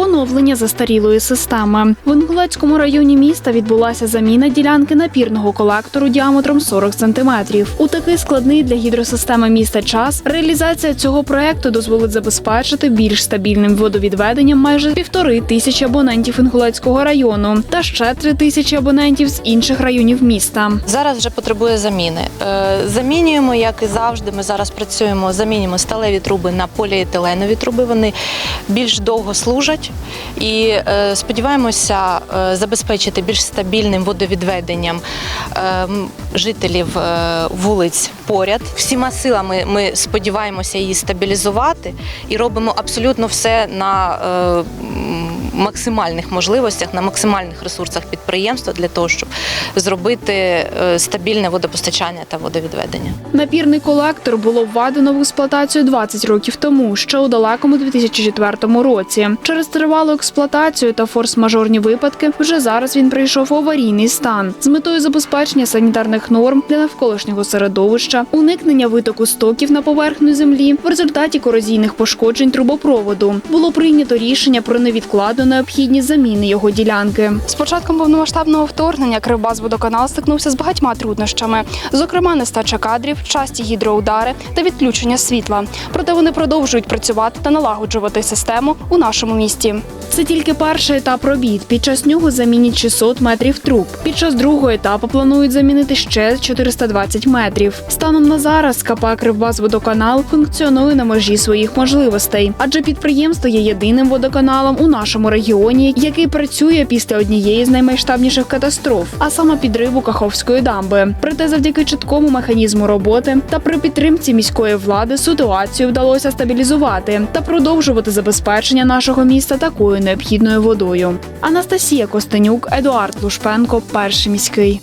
Поновлення застарілої системи в Інгулецькому районі міста відбулася заміна ділянки напірного колектору діаметром 40 сантиметрів. У такий складний для гідросистеми міста час реалізація цього проекту дозволить забезпечити більш стабільним водовідведенням майже півтори тисячі абонентів Інгулецького району та ще три тисячі абонентів з інших районів міста. Зараз вже потребує заміни. Е, Замінюємо, як і завжди. Ми зараз працюємо, замінюємо сталеві труби на поліетиленові труби. Вони більш довго служать і е, сподіваємося е, забезпечити більш стабільним водовідведенням е, жителів вулиць поряд. Всіма силами ми сподіваємося її стабілізувати і робимо абсолютно все на максимальних можливостях, на максимальних ресурсах підприємства для того, щоб зробити е, стабільне водопостачання та водовідведення. Напірний колектор було введено в експлуатацію 20 років тому, ще у далекому 2004 році. Через тривалу експлуатацію та форс-мажорні випадки вже зараз він прийшов в аварійний стан з метою забезпечення санітарних норм для навколишнього середовища, уникнення витоку стоків на поверхню землі в результаті корозійних пошкоджень трубопроводу. Було прийнято рішення про невідкладну необхідність заміни його ділянки. З початком повномасштабного вторгнення Кривбазводоканал стикнувся з багатьма труднощами, зокрема нестача кадрів, часті гідроудари та відключення світла. Проте вони продовжують працювати та налагоджувати систему у нашому місті. Це тільки перший етап робіт. Під час нього замінять 600 метрів труб. Під час другого етапу планують замінити ще 420 метрів. Станом на зараз КП «Кривбазводоканал» функціонує на межі своїх можливостей, адже підприємство є єдиним водоканалом у нашому регіоні, який працює після однієї з наймасштабніших катастроф, а саме підриву Каховської дамби. Проте, завдяки чіткому механізму роботи та при підтримці міської влади ситуацію вдалося стабілізувати та продовжувати забезпечення нашого міста такою необхідною водою. Анастасія Костенюк, Едуард Лушпенко, перший міський.